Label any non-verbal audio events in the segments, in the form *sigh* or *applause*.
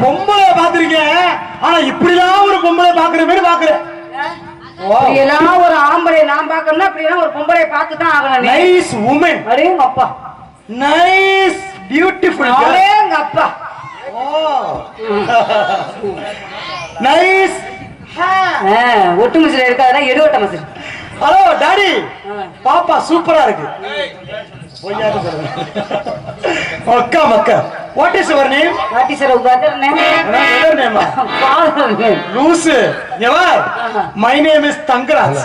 பொம்பளை பாத்திருக்கேன் ஆனா இப்படிலாம் ஒரு பொம்பளை பாக்குற மாதிரி பாக்குறேன் இப்படியெல்லாம் ஒரு ஆம்பளை நான் பார்க்கணும்னா அப்படியெல்லாம் ஒரு பொம்பளை பார்த்து தான் ஆகணும். நைஸ் உமன் எங்க அப்பா. நைஸ் பியூட்டிஃபுல் அடே எங்க அப்பா. நைஸ் *laughs* ஒட்டு மசில இருக்காதுன்னா எடுவட்ட மசில் ஹலோ டாடி. பாப்பா சூப்பரா இருக்கு. அக்கா மக்கா வாட் இஸ் யுவர் நேம் பாட்டி சார் உட்காந்து நேமா லூசு. எவர் மை நேம் இஸ் தங்கராஜ்.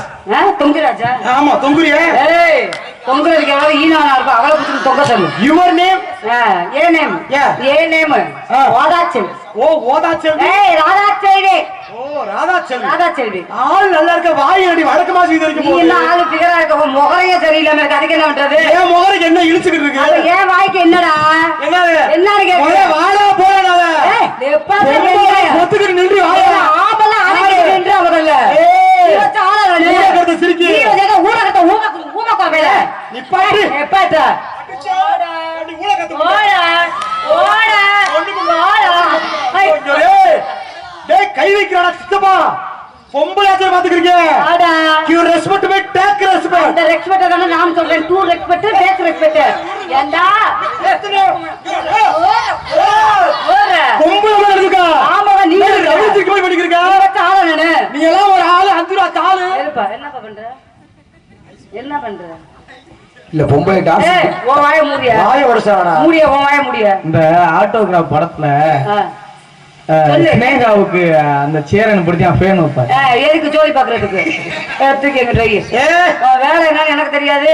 தொங்குராஜா? ஆமா தொங்குரியா ஏய். தொங்குறதுக்கு எவ்வளவு ஈனானா இருக்கும் அவளை பிடிச்சி தொங்க சொல்லு. யுவர் நேம் ஏ நேம். ஏ. நேம். ஆ. வாதாச்செல்வி ஓ ஓதா செல்வி ஏய் ராதாச்செல்வி. ஓ ராதா செல்வி ராதாச்செல்வி. ஆள் நல்லா இருக்க வாய் அடி வடக்கமா செய்து நீ இருக்கு என்ன ஆளு பிகரா இருக்க முகரையே சரியில்லாம இருக்கு. அதுக்கு என்ன பண்றது? என் முகருக்கு என்ன இழுச்சுக்கிட்டு அது இருக்கு ஏன் வாய்க்கு என்னடா? என்னது? என்னன்னு கேக்குற? முதல்ல வாடா போறேன் ஏய், எப்ப? ஒத்துக்கிட்டு நின்று வாடா. ஏய், ஆம்பளை அடங்கி நின்று முதல்ல. ஏய். நீ வச்ச ஆளை நீ ஊமை கு-? ஓட, ஓட, ஓட. டேய், வைக்கிறானா சித்தப்பா. பொம்பளை பாத்துக்கிறீங்க ஆடா. You respect my take respect அந்த respect தானே நான் சொல்றேன். True respect, fake respect. ஏண்டா? பொம்பளை இருக்கா ஆமாவா, நீ டேய், இருக்க. ரவுடி தூக்கி போய் பண்ணிக்கிறீங்க நீ எல்லாம் ஒரு ஆளு அஞ்சு ரூபா தாளு. இருப்பா, என்னப்பா பண்ற? என்ன பண்ற? இல்ல பொம்பளை டான்ஸ் வாயை மூடியா வாய உடச்சாடா? மூடிய வாயை மூடிய? இந்த ஆட்டோகிராஃப் படத்துல. ஸ்னேகாவுக்கு அந்த சேரன் பிடிச்சி அவன் ஃபேன் வைப்பாரு எதுக்கு ஜோலி பாக்குறதுக்கு? எடுத்துக்க எங்க ட்ரை வேலை என்னன்னு எனக்கு தெரியாது.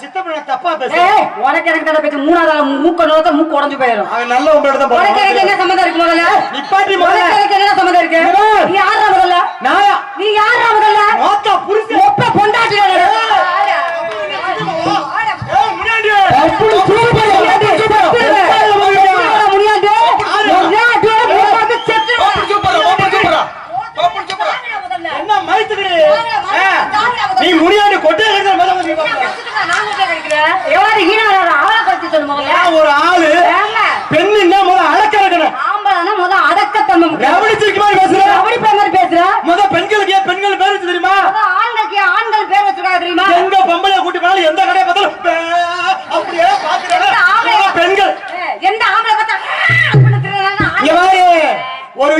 சித்தப்பா தப்பா பேச உனக்கு எனக்கு தானே பேச்சு. மூணாவது ஆளு மூக்க நோக்க மூக்கு உடஞ்சு போயிடும் அவன் நல்ல உங்களோட தான் உனக்கு எனக்கு என்ன சம்மந்தம் இருக்கு முதல்ல? நிப்பாட்டி முதல்ல. எனக்கு என்ன சம்மந்தம் இருக்கு. நீ யாரா முதல்ல? நாயா. நீ யாரா முதல்ல? மாத்தா புரிச்சு ஒப்ப பொண்டாட்டி முன்னாடி என்ன மைத்துக்கிடு நீ முடியாண்டு கொட்டை வந்து நான் ஒரு ஆளு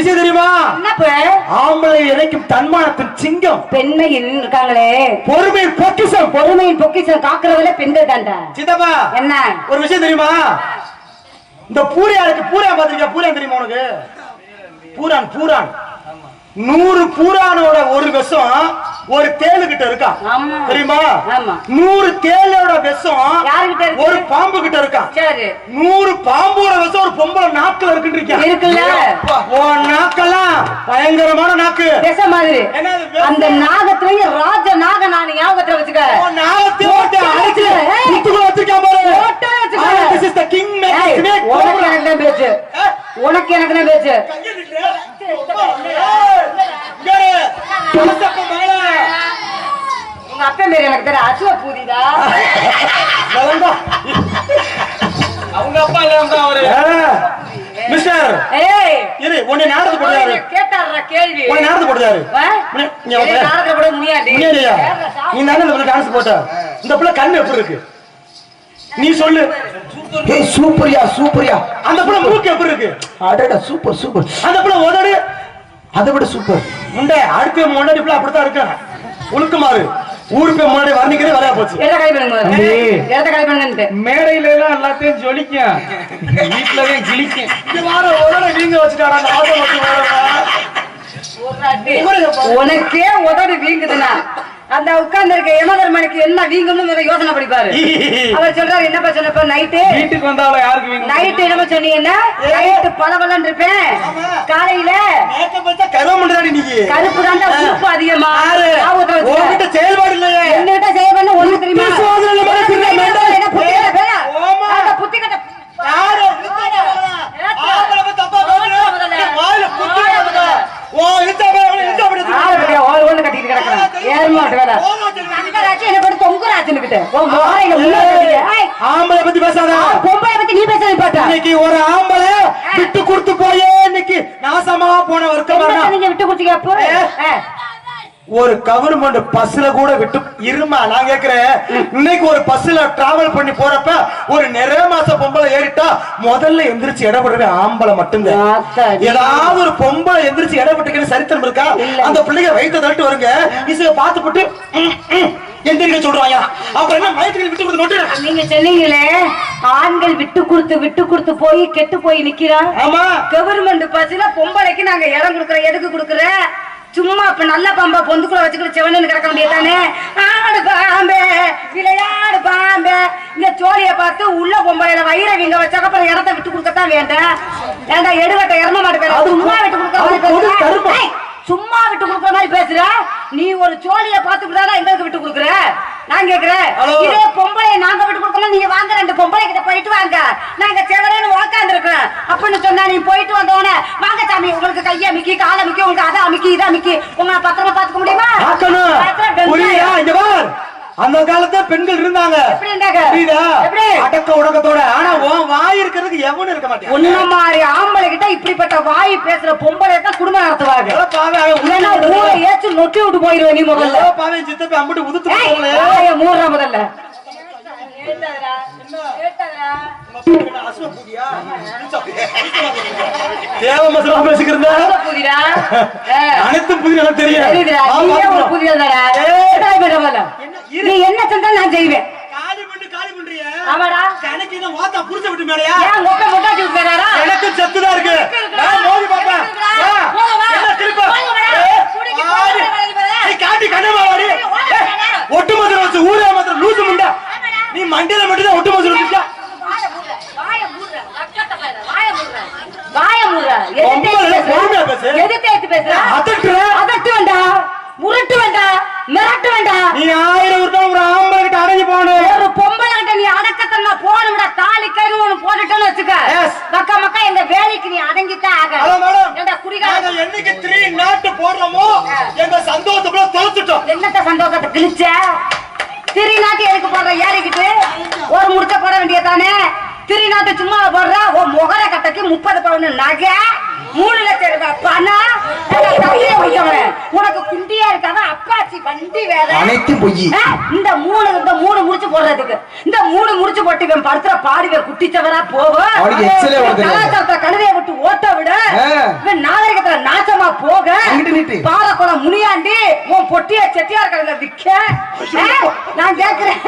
விஷயம் தெரியுமா? ஆம்பளை இணைக்கும் தன்மானத்தின் சிங்கம். பெண்மையின் இருக்காங்களே. பொறுமை பொக்கிசம் பொறுமையின் பொக்கிஷம் காக்குறதுல பெண்கள் தாண்டா. சித்தப்பா என்ன? ஒரு விஷயம் தெரியுமா? இந்த பூரியாளுக்கு பூரா பாத்திருக்கியா பூரா தெரியுமா உனக்கு? பூரான் பூரான். நூறு பூரானோட ஒரு விஷம் ஒரு தேளு கிட்ட இருக்கா. தெரியுமா. நூறு தேளோட விஷம்? ஒரு பாம்பு கிட்ட இருக்கா நூறு பாம்போட விஷம் ஒரு பொம்பளை நாக்குல இருக்குன்னு இருக்குல்ல? உன் நாக்கெல்லாம் பயங்கரமான நாக்கு பேச மாதிரி அந்த நாகத்திலையும் ராஜ நாக நான் ஞாபகத்துல வச்சுக்க நாகத்தை அடிச்சு ஏய். குத்துக்குள்ள வச்சிருக்கான் பாரு ஏய், snake உனக்கு. எனக்கு பேச்சு. உனக்கு எனக்கு பேச்சு உங்க அப்பா எனக்கு தெரியல அசுவ பூதிடா அவங்க அப்பா அவரு. மிஸ்டர். ஏய். இரு உன்னை நாடகத்து போடுறாரு கேட்டாடுற கேள்வி. உன்னை நாடகத்து போடுறாரு ஆ? இங்க வா. ஏய், நாடகத்துல போட முடியாது. முன்னாடியா நீ தானே இந்த பிள்ளை டான்ஸ் போட்ட இந்த பிள்ளை கண்ணு எப்படி இருக்கு? நீ சொல்லு. ஏய் சூப்பர்யா சூப்பர்யா. அந்த பிள்ளை மூக்கு எப்படி இருக்கு? அடடா சூப்பர் சூப்பர். அந்த பிள்ளை உதடு. அதை விட சூப்பர். முண்டை அடுத்த முன்னாடி பிள்ளை அப்படித்தான் இருக்கான். உழுக்குமாறு ஊருக்கு முன்னாடி வர்ணிக்கிறதே வரையா போச்சு. எதை காலி பண்ணுங்க. எதை பண்ணுங்க மேடையில எல்லாம் எல்லாத்தையும் ஜொலிக்கும். வீட்டுலதான் கிழிக்கும் இங்க வார உடனே நீங்க வச்சுட்டாரா வச்சு உனக்கே உதடு வீங்குதுன்னா அந்த உட்கார்ந்து இருக்க யமதர்மனுக்கு என்ன வீங்கும்னு முதல்ல யோசனை படிப்பாரு *laughs* அவர் சொல்றாரு என்னப்பா சொன்னப்ப நைட்டு வீட்டுக்கு வந்தாலும் யாருக்கு வீங்க நைட்டு என்னப்பா சொன்னீங்கன்னா நைட்டு பளபளன்னு இருப்பேன் காலையில கருப்பு தாண்டா உப்பு அதிகமா. உன்கிட்ட செயல்பாடு இல்லையே என்னகிட்ட செய்ய பண்ண ஒண்ணு தெரியுமா சோதனை இல்ல, மனசு இல்ல, என்ன மேடம். புத்தி கட்ட பேரா? ஓமா. அந்த புத்தி கட்ட யாரு? தப்பா? முதல்ல. ஓ இழுத்தா போய் இழுத்தா போய் கட்டிட்டு கிடக்குறான். ஏழு மாசம் வேலை. ஆம்பளை பத்தி பேசாத. பொம்பளை பத்தி நீ பேசாத ஒரு ஆம்பளை விட்டு கொடுத்து போயே இன்னைக்கு நாசமா போன வர்க்கம் நீங்க விட்டு கொடுத்தீங்க அப்போ. ஒரு கவர்மெண்ட் பஸ்ல கூட விட்டு இருமா நான் கேக்குறேன். இன்னைக்கு ஒரு பஸ்ல டிராவல் பண்ணி போறப்ப ஒரு நிறைய மாச பொம்பளை ஏறிட்டா முதல்ல எந்திரிச்சு இடப்படுறது ஆம்பளை மட்டும்தான். ஏதாவது ஒரு பொம்பளை எந்திரிச்சு இடப்பட்டுக்கன்னு சரித்திரம் இருக்கா. அந்த பிள்ளைங்க வயிற்று தட்டு வருங்க. இசுக பார்த்து போட்டு ம், ம், எந்திரிக்க சொல்றாங்க அப்புறம் என்ன மயத்துக்கு விட்டு கொடுத்து நோட்டு? நீங்க சொன்னீங்களே ஆண்கள் விட்டு கொடுத்து விட்டு கொடுத்து போய் கெட்டு போய் நிக்கிறான் ஆமா. கவர்மெண்ட் பஸ்ல பொம்பளைக்கு நாங்க இடம் கொடுக்கறோம். எதுக்கு கொடுக்கறோம்? சும்மா இப்ப நல்ல பாம்பா பொந்துக்குள்ள வச்சுக்கிட்டு செவனு கிடக்க முடியாதானே ஆடு பாம்பே விளையாடு பாம்பே. இந்த சோழிய பார்த்து உள்ள பொம்பளையில வயிற வீங்க வச்சாக்க அப்புறம் இடத்த விட்டு கொடுக்கத்தான் வேண்டாம் ஏண்டா எடுவட்ட இறம மாட்டு பேர அது சும்மா விட்டு. ஏய், சும்மா விட்டு கொடுக்கற மாதிரி பேசுற? நீ ஒரு சோழிய பார்த்துக்கிட்டாதான் எங்களுக்கு விட்டு கொடுக்குற? நான் கேக்குறேன். இதே பொம்பளை நாங்க விட்டு கொடுக்கணும். நீங்க வாங்க ரெண்டு பொம்பளை கிட்ட போயிட்டு வாங்க. நாங்க செவரேன்னு உக்காந்து இருக்கோம் அப்படின்னு சொன்னா நீ போயிட்டு வந்தோடனே வாங்க சாமி உங்களுக்கு கைய அமுக்கி கால அமுக்கி உங்களுக்கு அதை அமுக்கி இதை அமுக்கி. உங்களை பத்திரமா பாத்துக்க முடியுமா? அந்த காலத்துல பெண்கள் இருந்தாங்க? புரியுதா? அடக்க உடக்கத்தோட. ஆனா உன் வாய் இருக்கிறதுக்கு எவனும் இருக்க மாட்டேன். உன்ன மாதிரி ஆம்பளை கிட்ட இப்படிப்பட்ட வாய் பேசுற பொம்பளை தான் குடும்பம் நடத்துவாங்க. ஊரை ஏச்சு நொட்டி விட்டு போயிருவேன் நீ முதல்ல. பாவே சித்தப்பி அம்பிட்டு உதுத்து. வாயை மூடுறா முதல்ல. தேவ மசலம் பேசிக்கிறதா புதிரா. அனைத்து புதிய தெரியும். நீ என்ன செஞ்சாலும் நான் செய்வேன். காலி பண்ணு, காலி பண்றியே. ஆமாடா. எனக்கு செத்துதான் இருக்கு. நான் மோதி என்ன திருப்ப? காட்டி கண்ணமா வாடி. ஏய், ஒட்டு மதுரை வச்சு ஊரே மதுரை லூசு முண்டா நீ மண்டியில மட்டும் தான் ஒட்டு? அதட்டு வேண்டாம் முரட்டு வேண்டாம் மிரட்டு வேண்டாம் நீ ஆயிரம் வருடம் ஒரு ஆம்பளை கிட்ட ஒரு பொம்பளை கிட்ட நீ அடக்கத்தன்மை போகணும்டா தாலி கயிறு ஒண்ணு போட்டுட்டோன்னு வச்சுக்க. மக்கா மக்கா எங்க வேலைக்கு நீ அடங்கித்தான் ஆக. ஏண்டா குடிகார என்னைக்கு த்ரீ நாட்டு போடுறோமோ எங்க சந்தோஷத்துல தொலைச்சிட்டோம். என்னத்த சந்தோஷத்தை கிழிச்ச திரி நாட்டு எதுக்கு போடுற ஏறிக்கிட்டு ஒரு முடிச்ச போட வேண்டியதானே திரி நாட்டு சும்மா போடுற உன் முகர கட்டைக்கு முப்பது பவுன் நகை மூணு லட்சம் ரூபாய் பணம் தம்பியை வைக்கவன். உனக்கு குண்டியா இருக்காத அப்பாச்சி வண்டி வேற அனைத்தும் பொய். இந்த மூணு இந்த மூணு முடிச்சு போடுறதுக்கு இந்த மூணு முடிச்சு போட்டு இவன் படுத்துற பாடுவே குட்டிச்சவரா. கலாச்சாரத்தை கழுதைய விட்டு ஓட்ட விட. இவன் நாகரிகத்துல நாசமா போக. பாலக்குளம் முனியாண்டி உன் பொட்டிய செட்டியார் கடையில விக்க ஆ, நான் கேக்குறேன்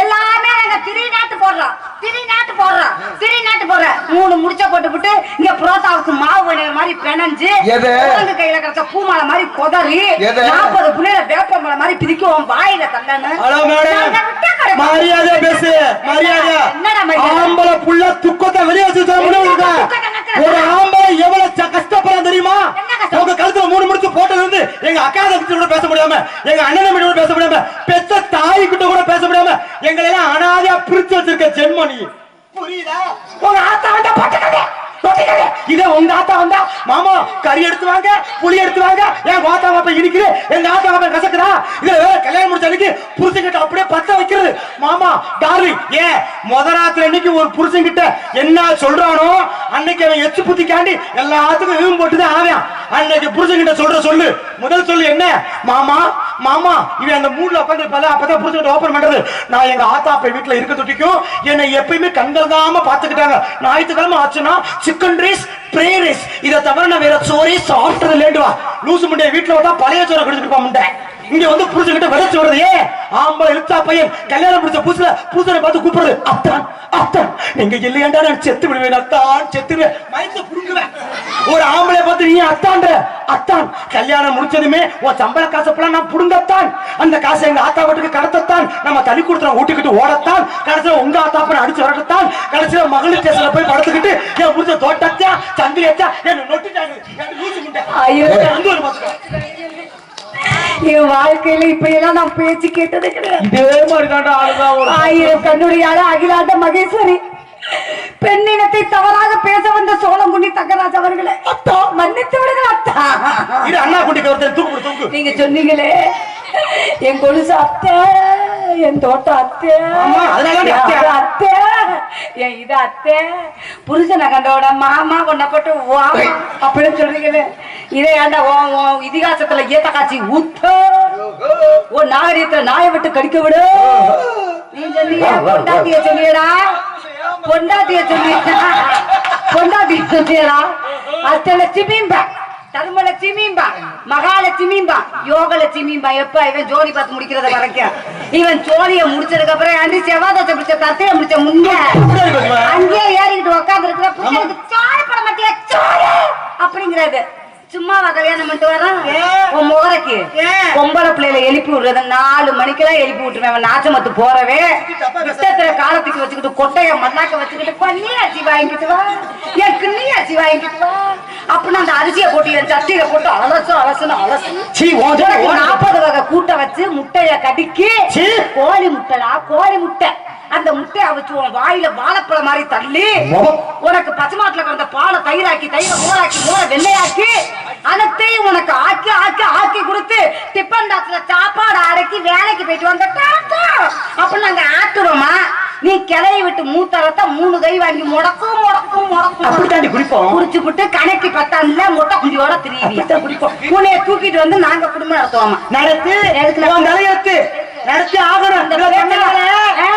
எல்லாமே நாங்க திரி நாட்டு போடுறோம் திரி நாட்டு போடுறோம் திரி நாட்டு போடுறோம் மூணு முடிச்ச போட்டு விட்டு இங்க புரோட்டாவுக்கு மாவு வணிகர் மாதிரி குரங்கு கையில கிடைச்ச பூமாலை மாதிரி கொதறி? நாற்பது புள்ளையில வேப்பமலை மாதிரி பிதிக்கும் வாயில தந்தானு ஹலோ மேடம் மரியாதை பேசு மரியாதை? ஆம்பளை புள்ள துக்கத்தை வெளியே வச்சு சொல்ல முடியும் துக்கத்தை நக்கறா. ஒரு ஆம்பளை எவ்வளவு கஷ்டப்படுறான் தெரியுமா? உங்க கழுத்துல மூணு முடிச்சு போட்டது வந்து எங்க அக்கா தங்கச்சி கூட பேச முடியாம எங்க அண்ணன் கூட பேச முடியாம பெத்த தாய் கிட்ட கூட பேச முடியாம எங்களை எல்லாம் அனாதையா பிரிச்சு வச்சிருக்க ஜென்ம நீ கறி எடுத்து வாங்க புளி எடுத்து வாங்க. என் வாத்தா அப்ப இனிக்குது எங்க ஆத்தா அப்ப கசக்குதா இதுல வேற கல்யாணம் முடிச்ச அன்னைக்கு புருஷன்கிட்ட அப்படியே பத்த வைக்கிறது. மாமா டார்லிங் ஏன் முத ராத்திரி அன்னைக்கு ஒரு புருஷன்கிட்ட என்ன சொல்றானோ அன்னைக்கு அவன் எச்சு புத்திக்காண்டி எல்லாத்துக்கும் இவன் போட்டுதான் ஆவான். அன்னைக்கு புருஷன்கிட்ட சொல்ற சொல்லு. முதல் சொல்லு என்ன? மாமா மாமா இவன் அந்த மூணுல உட்காந்து இருப்பால அப்பதான் புரிஞ்சுக்கிட்டு ஓபன் பண்றது. நான் எங்க ஆத்தா அப்ப வீட்டுல இருக்க தொட்டிக்கும் என்னை எப்பயுமே கண்கள்காம பாத்துக்கிட்டாங்க ஞாயிற்றுக்கிழமை ஆச்சுன்னா சிக்கன் ரைஸ் ப்ரே ரைஸ் இதை தவிர நான் வேற சோறே சாப்பிட்டது லேண்டுவா லூசு முண்டைய வீட்டுல விட்டா பழைய சோறை குடிச்சிருப்பா போக முண்டை இங்க வந்து புருஷன்கிட்ட விதைச்சு வருது ஏ ஆம்பளை இழுத்தா பையன் கல்யாணம் முடிச்ச புதுசுல புருஷனை பார்த்து கூப்பிடுறது. அத்தான் அத்தான் நீங்க இல்லையாண்டா நான் செத்து விடுவேன் அத்தான் செத்துருவேன் மயத்து புடுங்குவேன். ஒரு ஆம்பளை பார்த்து நீ அத்தான்ற அத்தான் கல்யாணம் முடிச்சதுமே உன் சம்பள காசப்பெல்லாம் நான் புடுங்கத்தான். அந்த காசை எங்க ஆத்தா வீட்டுக்கு கடத்தத்தான். நம்ம தள்ளி கொடுத்துறோம் ஊட்டிக்கிட்டு ஓடத்தான். கடைசியில உங்க ஆத்தாப்பனை அடிச்சு வரட்டத்தான். கடைசியில மகளிர் ஸ்டேஷன்ல போய் படுத்துக்கிட்டு என் புடிச்ச தோட்டத்தா சங்கிலியத்தா என்ன நொட்டிட்டாங்க. ஐயோ. வந்து ஒரு. என் வாழ்க்கையில இப்ப எல்லாம் நான் பேச்சு கேட்டது கிடையாது. ஆயிரம் கண்ணுடையாள அகிலாண்ட மகேஸ்வரி. பெண்ணினத்தை தவறாக பேச வந்த சோழங்குண்டி தங்கராஜ் அவர்களே மன்னித்து விடுங்கள் அத்தா. அண்ணா தூக்கு. நீங்க சொன்னீங்களே என் கொலுசு அத்தை என் தோட்டம் அத்தே அத்தை. அது அத்தே என் இது அத்தே. புருஷனை கண்டோட மாமா கொண்டப்பட்டு வா அப்படின்னு சொல்றீங்களே. இதை ஏன்டா ஓ இதிகாசத்துல ஏத்த காட்சி? ஊத்த. ஓ நாகரீகத்துல நாயை விட்டு கடிக்க விடு. நீ சொன்னியா பொண்டாட்டிய சொல்லியடா. பொண்டாட்டிய சொல்லியா பொண்டாட்டிய சொல்லியடா. அஷ்டலட்சுமிம்பா தர்மலட்சுமிம்பா மகாலட்சுமிம்பா யோகலட்சுமிம்பா எப்ப இவன் ஜோடி பார்த்து முடிக்கிறத வரைக்கும் இவன் ஜோடிய முடிச்சதுக்கு அப்புறம் அண்டி செவ்வாதத்தை முடிச்ச தத்தைய முடிச்ச முன்ன. அங்கேயே ஏறிக்கிட்டு உட்கார்ந்து இருக்கிற புருஷனுக்கு சோறு போட மாட்டியா? சோறு அப்படிங்கிறது சும்மாவா கல்யாணம் பண்ணிட்டு வரான். உன் முகரைக்கு பொம்பளை பிள்ளையில எழுப்பி விடுறது நாலு மணிக்கெல்லாம் எழுப்பி விட்டுருவேன். அவன் நாச்சமத்து போறவே. இஷ்டத்துல காலத்துக்கு வச்சுக்கிட்டு கொட்டைய மல்லாக்க வச்சுக்கிட்டு பண்ணி அரிசி வாங்கிட்டு வா. என் கிண்ணி அரிசி வாங்கிட்டு வா. அப்படின்னு அந்த அரிசியை போட்டு என் சட்டியில போட்டு அலசு அலசுன்னு அலசு. நாற்பது வகை கூட்டை வச்சு முட்டைய கடிக்கி. கோழி முட்டைடா கோழி முட்டை. அந்த முட்டையை வச்சு உன் வாயில வாழைப்பழம் மாதிரி தள்ளி. உனக்கு பசுமாட்டுல கிடந்த பாலை தயிராக்கி தயிரை மோராக்கி மோர வெள்ளையாக்கி அனைத்தையும் உனக்கு ஆக்கி ஆக்கி ஆக்கி கொடுத்து டிப்பன் பாக்ஸ்ல சாப்பாடு அடக்கி வேலைக்கு போயிட்டு வந்த டாட்டா. அப்ப நாங்க ஆட்டுறோமா? நீ கிளைய விட்டு மூத்தரத்தை மூணு கை வாங்கி முடக்கும் முடக்கும் முடக்கும். அப்படித்தாண்டி குடிப்போம்? குடிச்சு புட்டு கணக்கு பத்தாண்டுல முட்டை குஞ்சியோட திரியுவியா குடிப்போம். உன்னைய தூக்கிட்டு வந்து நாங்க குடும்பம் நடத்துவோமா? நடத்து. தலையெழுத்து. நடத்தி. ஆகணும். அந்த இவ்வளவு பண்ணாலே, ஆ.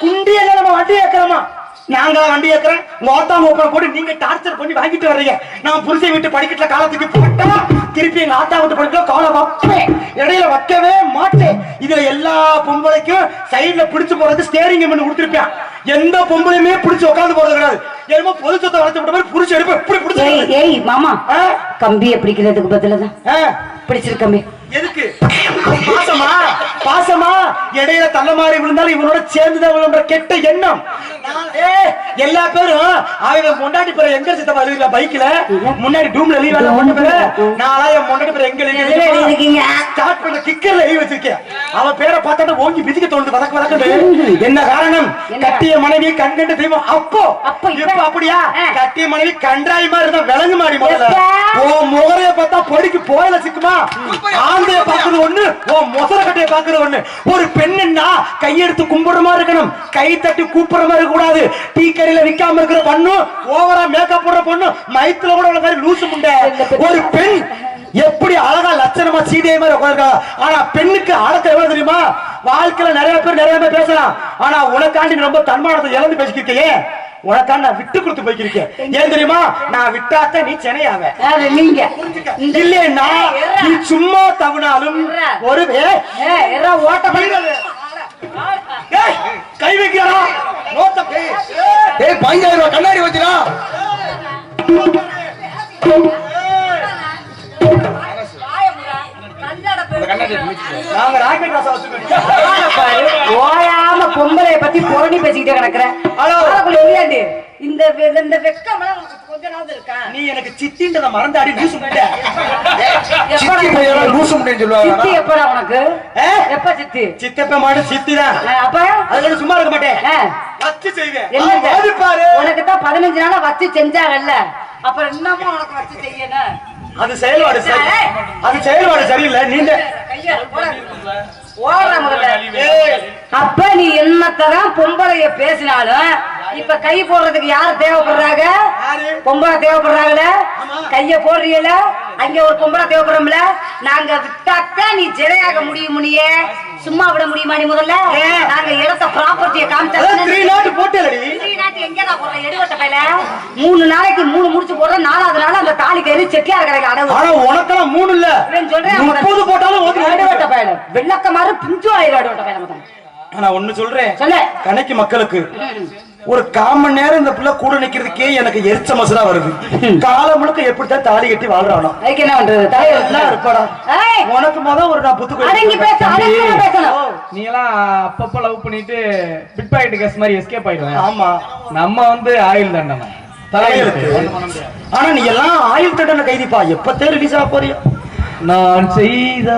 குண்டி எல்லாம் நம்ம வண்டி ஏத்துறோமா? நாங்க வண்டி ஏத்துறேன். ஓத்தாங்க ஓப்பன போட்டு நீங்க டார்ச்சர் பண்ணி வாங்கிட்டு வர்றீங்க. நான் புருஷன் வீட்டு படிக்கட்டுல காலத்துக்கு போட்டா திருப்பி எங்க ஆத்தா வீட்டு படிக்கல காலை வைப்பேன் இடையில வைக்கவே மாட்டேன். இதுல எல்லா பொம்பளைக்கும் சைடுல பிடிச்சு போறது ஸ்டேரிங் பண்ணி கொடுத்துருப்பேன். எந்த பொம்பளையுமே பிடிச்சு உட்காந்து போறது கிடையாது. என்னமோ பொது சொத்தை வளர்த்து விட்ட மாதிரி புடிச்சு எடுப்பேன். இப்படி பிடிச்சு ஏய் மாமா? கம்பியை பிடிக்கிறதுக்கு பதிலதான். ஆ? எதுக்கு? பாசமா? பாசமா? இடையில தள்ள மாறி விழுந்தாலும் இவனோட சேர்ந்துதான் விழுன்ற கெட்ட எண்ணம். எல்லா பேரும் அவங்க முன்னாடி பேர எங்க சித்தப்பா எழுதிருக்கா பைக்ல முன்னாடி டூம்ல எழுதி பண்ண பேரு. நாளா என் முன்னாடி பேர எங்க எழுதிருக்கீங்க? ஸ்டார்ட் பண்ண கிக்கர்ல எழுதி வச்சிருக்கேன். அவன் பேரை பார்த்தா ஓங்கி மிதிக்க தோணுது வதக்க வதக்குது *laughs* என்ன காரணம்? என்ன? கட்டிய மனைவி கண்கண்ட தெய்வம். அப்போ அப்ப இப்ப? அப்படியா. கட்டிய மனைவி கண்டாய் மாதிரி இருந்தா விலங்கு மாறி? ஓ முகரைய பார்த்தா பொடிக்கு போயில சிக்குமா? ஆந்தைய பாக்குறது ஒண்ணு ஓ மொசர கட்டைய பாக்குறது ஒண்ணு. ஒரு பெண்ணுன்னா கையெடுத்து கும்பிடுற மாதிரி இருக்கணும். கை தட்டி கூப்பிடுற மாதிரி இருக்க கூடாது டீ கடையில விக்காம இருக்கிற பொண்ணு ஓவரா மேக்கப் போடுற பொண்ணு மைத்துல கூட உள்ள மாதிரி லூசு முண்டை. ஒரு பெண் எப்படி அழகா லட்சணமா சீதைய மாதிரி உட்காந்துருக்கா ஆனா பெண்ணுக்கு அடக்கம் எவ்வளவு தெரியுமா? வாழ்க்கையில நிறைய பேர் நிறைய பேர் பேசலாம். ஆனா உனக்காண்டி நீ ரொம்ப தன்மானத்தை இழந்து பேசிக்கிட்டே உனக்காண்டி நான் விட்டு கொடுத்து போய்க்கிருக்கேன். ஏன் தெரியுமா? நான் விட்டாத்த நீ சென்னையாவ. நீங்க? இல்லையா நீ சும்மா தவினாலும். ஒரு ஓட்ட கை வைக்கிறா. ஏய், ரூபாய் கண்ணாடி வச்சுடா. நாங்க ராக்கெட் ராசா வச்சுக்கோங்க ஓயாம பொம்பளைய பத்தி புரணி பேசிக்கிட்டே கிடக்குற. ஹலோ. இல்லையாண்டி? இந்த இந்த வெக்கம் கொஞ்ச நாள் இருக்கா? நீ எனக்கு சித்தின்றத லூசு சித்தி பையன் லூசு சொல்லுவாங்க? சித்தி எப்படா உனக்கு? எப்ப சித்தி? சித்தப்ப மாடு சித்தி தான். அப்ப? அதுல சும்மா இருக்க மாட்டேன். வச்சு செய்வேன். பாரு. உனக்கு தான் பதினஞ்சு நாளா வச்சு செஞ்சாங்கல்ல. அப்புறம் இன்னமும் உனக்கு வச்சு செய்யணும்? அது செயல்பாடு சரி. அது செயல்பாடு சரியில்லை. நீங்க அப்ப நீ என்னத்தான் பொம்பளைய பேசினாலும் இப்ப கை போடுறதுக்கு யாரு தேவைப்படுறாங்க? பொம்பளை தேவைப்படுறாங்கல்ல கைய போடுறீல அங்க ஒரு பொம்பளை தேவைப்படுறோம்ல நாங்க விட்டாத்தான் நீ ஜெரையாக முடியும் முனியே. சும்மா விட முடியுமா நீ முதல்ல? நாங்க இடத்த ப்ராப்பர்ட்டியை காமிச்சா பையில மூணு நாளைக்கு மூணு முடிச்சு போடுற நாலாவது நாள் அந்த தாலி கயிறு செட்டியார் கடைக்கு அடவு. ஆனா உனக்கெல்லாம் மூணு இல்ல. சொல்றேன் முப்பது போட்டாலும் ஓகே எடுவட்ட பையில வெள்ளக்கமாறு பிஞ்சு ஆயிரம் எடுவட்ட பையில மொத்தம் ஆனா ஒண்ணு சொல்றேன். சொல்லு. கணக்கு மக்களுக்கு. ஒரு கால் மணி நேரம் இந்த பிள்ளை கூட நிக்கிறதுக்கே எனக்கு எரிச்ச மசரா வருது காலம் முழுக்க எப்படித்தான் தாலி கட்டி வாழ்றானோ. அதுக்கு என்ன பண்றது? இருப்பாடா? உனக்கு முத ஒரு நான் புத்து அடங்கி பேச அடங்கி பேசணும் நீ எல்லாம் அப்பப்ப லவ் பண்ணிட்டு பிட் பாக்கெட் கேஸ் மாதிரி எஸ்கேப் ஆயிடுவேன். ஆமா. நம்ம வந்து ஆயுள் தண்டனை. தலையெழுத்து. ஆனா நீ எல்லாம் ஆயுள் தண்டனை கைதிப்பா. எப்பத்தே ரிலீஸ் ஆக போறியா? நான் செய்த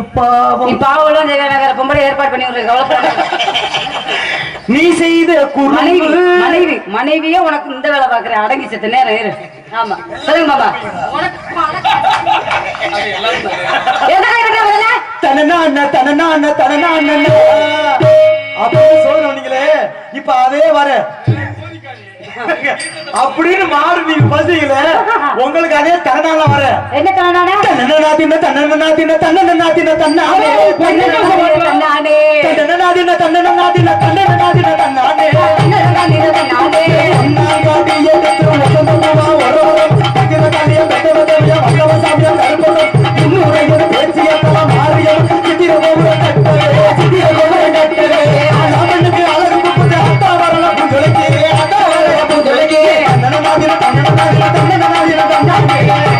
நீ பாவம் வேற பொம்பளை ஏற்பாடு பண்ணி கவலைப்படாத. *laughs* நீ செய்த மனைவி மனைவி மனைவியே உனக்கு இந்த வேலை பாக்குற அடங்கி செத்த நேரம் இரு. ஆமா. சொல்லுங்க பாபா சோதனை வந்தீங்களே இப்ப அதே வர. அப்படின்னு மாறு நீங்க பசிக்கல. உங்களுக்கு அதே தரனால வர? என்ன தானானே தன்னநாதின தன்னநாதின தன்னநாதின தன்னானே. தன்னானே. தன்னநாதின தன்னநாதின தன்னநாதின தன்னானே. தன்னானே. அண்ணாங்காட்டி எடுத்து வசந்தமா வரவரம் தகிர காலிய பெட்டவதவிய வல்லவசாமிய கருப்பதம் இன்னுரையோட பேச்சியத்தலாம் மாறியம் சித்திர கோபுர கட்டவே சித்திர ¡Vamos!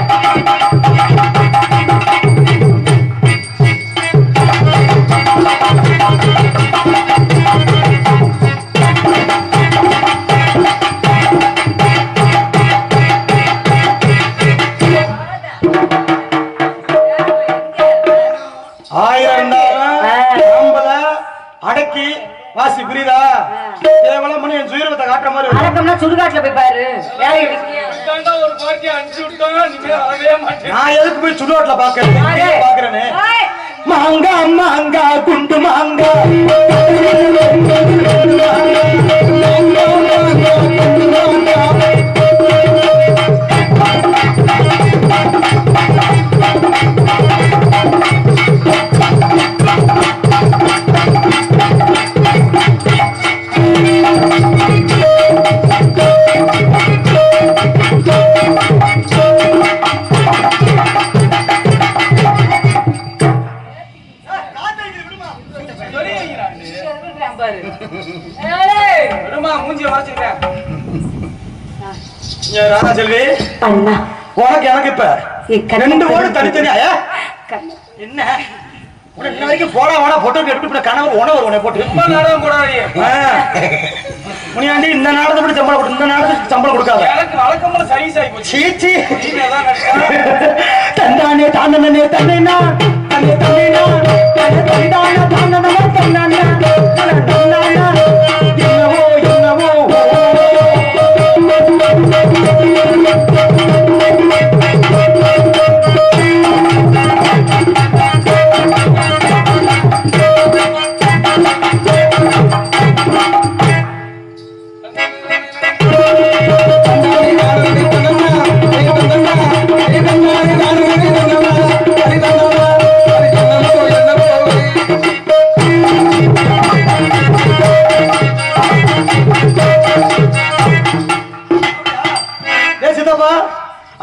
நான் எதுக்கு போய் சுடுவாட்டில பாக்குறேன் பாக்குறேனே. ஏய், மாங்கா மாங்கா குண்டு மாங்கா. ராணா செல்வி. அண்ணா. உனக்கு எனக்கு இப்ப. ரெண்டு ஓடு தனித்தனியா. என்ன? இன்ன வரைக்கும் போடா வாடா போட்டோ எடுத்து கணவர் உணவு உன்னை போட்டு. ரொம்ப நாடகம் ஆ. முனியாண்டி இந்த நாடகத்தை சம்பளம் கொடு இந்த நாடகத்துக்கு சம்பளம் கொடுக்காத. எனக்கு வழக்கமான சைஸ் ஆகி போச்சு. சீச்சி. தந்தானே தானனே தன்னைனா. தன்னை தன்னைனா. தன்னை தந்தானா தானனே தன்னானா. தன்னானா. Thank you.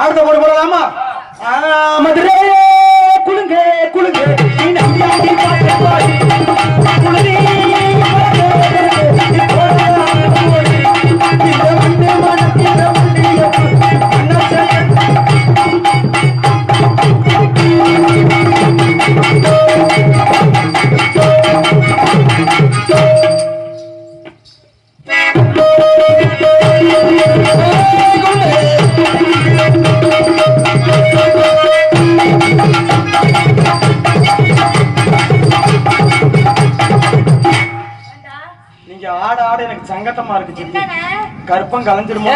அடுத்த போட்டு போடலாமா? மதுரை. ஆட ஆட எனக்கு சங்கட்டமா இருக்கு சித்தி. கருப்பம் கலைஞ்சிருமோ.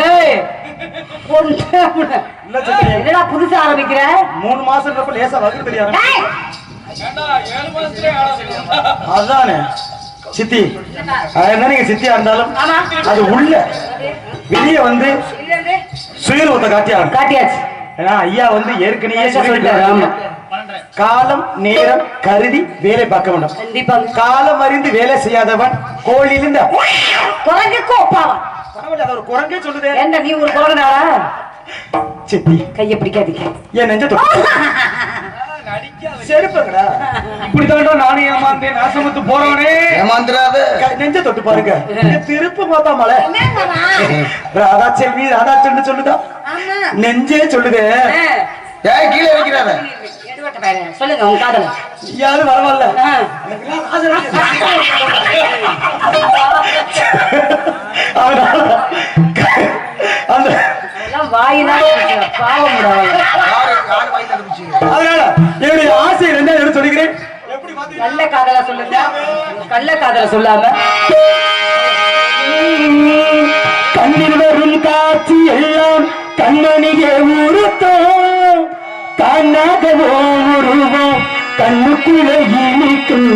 இல்ல சித்தி. என்னடா புதுசா ஆரம்பிக்கிற? மூணு மாசம் லேசா வகுப்பு தெரியாது அதுதானே சித்தி அது என்ன நீங்க சித்தியா இருந்தாலும் ஆமா. அது உள்ள வெளிய வந்து சுயரூபத்தை காட்டி ஆகணும் காட்டியாச்சு. ஏன்னா ஐயா வந்து ஏற்கனவே ஏற்கனவே சொல்லிட்டாரு ஆமா. காலம் நேரம் கருதி வேலை பார்க்க வேண்டும். கண்டிப்பா. காலம் அறிந்து வேலை செய்யாதவன் கோழிலிருந்த குரங்குக்கு ஒப்பாவா பரவாயில்ல அது ஒரு குரங்கே சொல்லுதே. ஏண்டா நீ ஒரு குரங்குனாடா சித்தி. கையை பிடிக்காதீங்க. என் நெஞ்ச செருப்புங்கடா. இப்படி தாண்டா நானும் ஏமாந்தேன் நாசமத்து போறவனே ஏமாந்துடாத நெஞ்ச தொட்டு பாருங்க. திருப்பு பார்த்தா மலை ராதா செல்வி ராதா சொல்லுதா? நெஞ்சே சொல்லுதே. ஏய் கீழே சொல்லுங்க உங்க காதல யாரும் அதனால அந்த பாவம் அதனால என்னுடைய ஆசை என்ன எடுத்து சொல்லிக்கிறேன். நல்ல காதலா சொல்லுங்க. கள்ள காதல சொல்லாம. கண்ணில் வரும் காட்சி எல்லாம் கண்மணியே உறுத்தோம். கண்ணாகவோ உருவோம் கண்ணுக்குள்ள இனிக்கும்.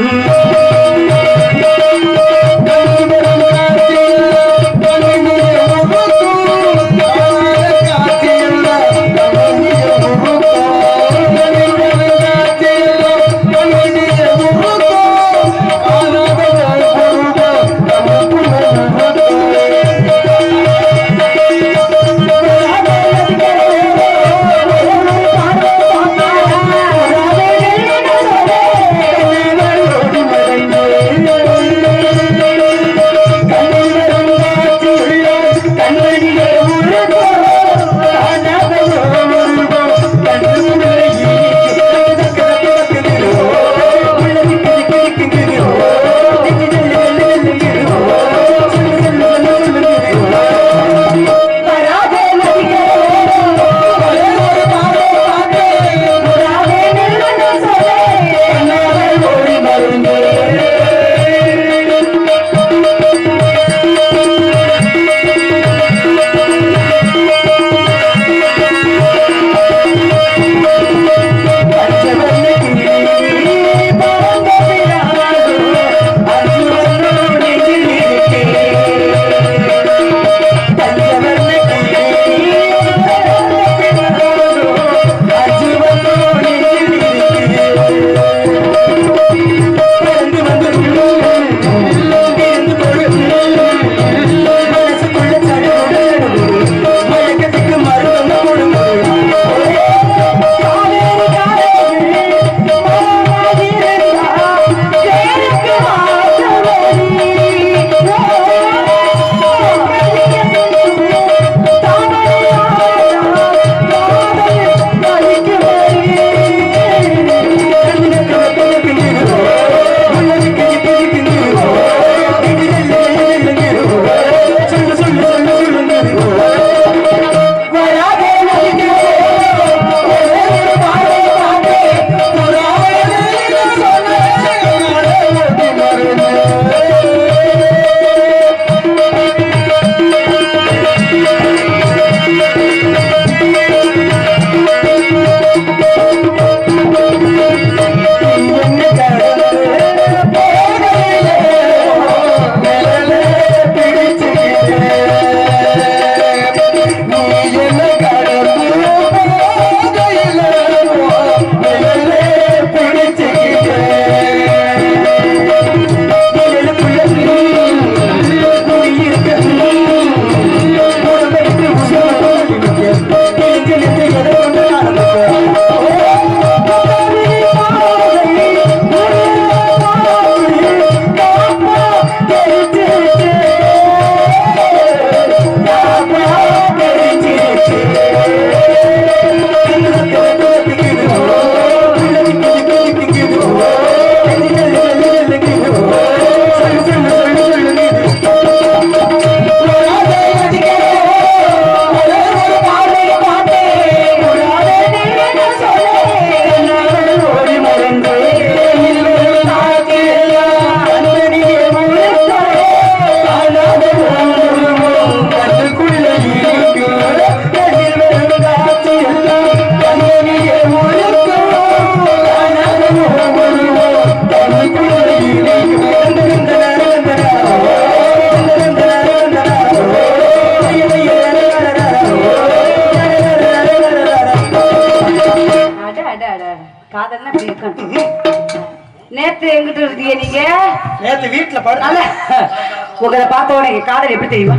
உங்களை பார்த்த உடனே காதல் எப்படி தெரியுமா?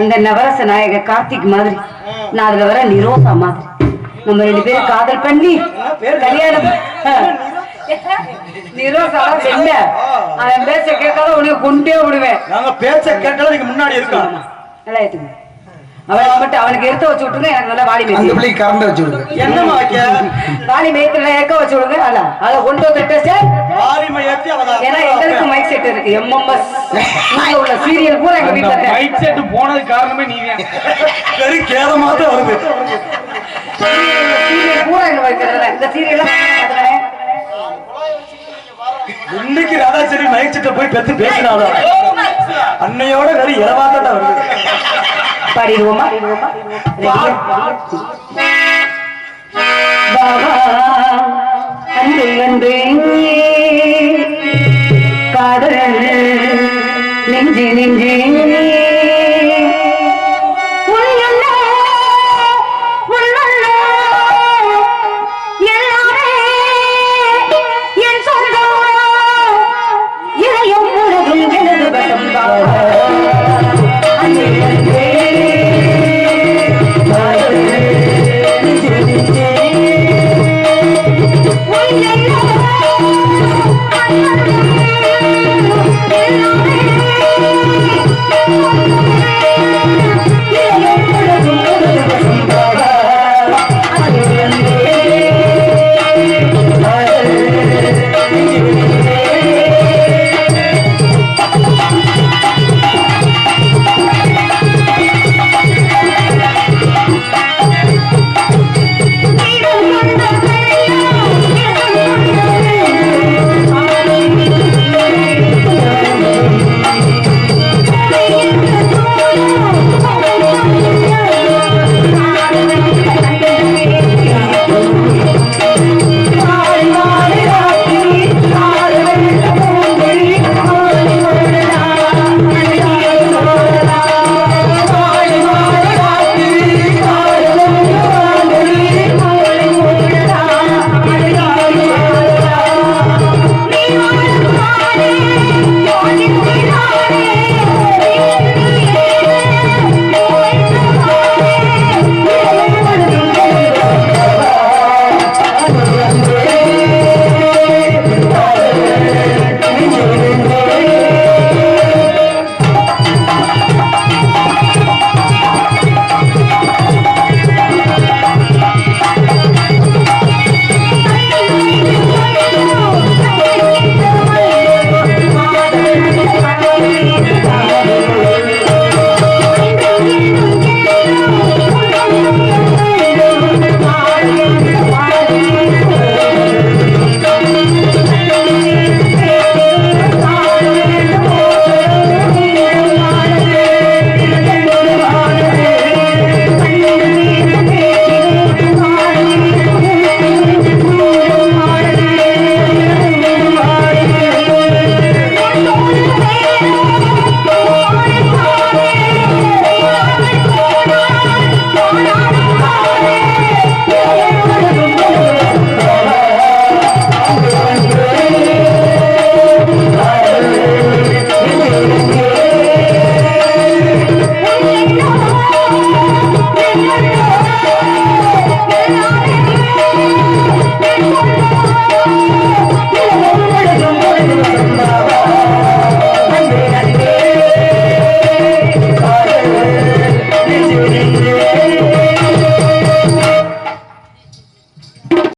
அந்த நவரச நாயக கார்த்திக் மாதிரி. நான் அதுல வர நிரோசா மாதிரி. நம்ம ரெண்டு பேரும் காதல் பண்ணி கல்யாணம். நிரோசா என்ன? அவன் பேச்ச கேட்காத உனக்கு கொண்டே விடுவேன். நாங்க பேச்ச நீங்க முன்னாடி இருக்கோம் நல்லா ஏத்துங்க அவனுக்கு மட்டும் அவனுக்கு எடுத்து வச்சு விட்டுருங்க எனக்கு நல்லா வாடி அந்த மேய்ச்சி பிள்ளைக்கு கரண்ட் வச்சு விடுங்க என்னமா வைக்க? வாடி மேய்த்துல ஏக்க வச்சு விடுங்க அல்ல அதை கொண்டு வந்து அவத ஏன்னா எங்களுக்கு மைக் செட் இருக்கு. எம்எம்எஸ் இங்க உள்ள சீரியல் பூரா எங்க அந்த வீட்டுல இருக்கு. மைக் செட் போனதுக்கு காரணமே கேதமா தான் வருது. சீரியல் பூரா எங்க வைக்கிறதுல இந்த சீரியல் இன்னைக்கு ராதாச்சேரி மயச்சிட்ட போய் பெத்து பேசினாலும் அன்னையோட வெறும் இலவாதான் வருது. பாடிடுவோமா ரெடியா? பாபா அன்பு அன்பு காதல் நெஞ்சு நெஞ்சு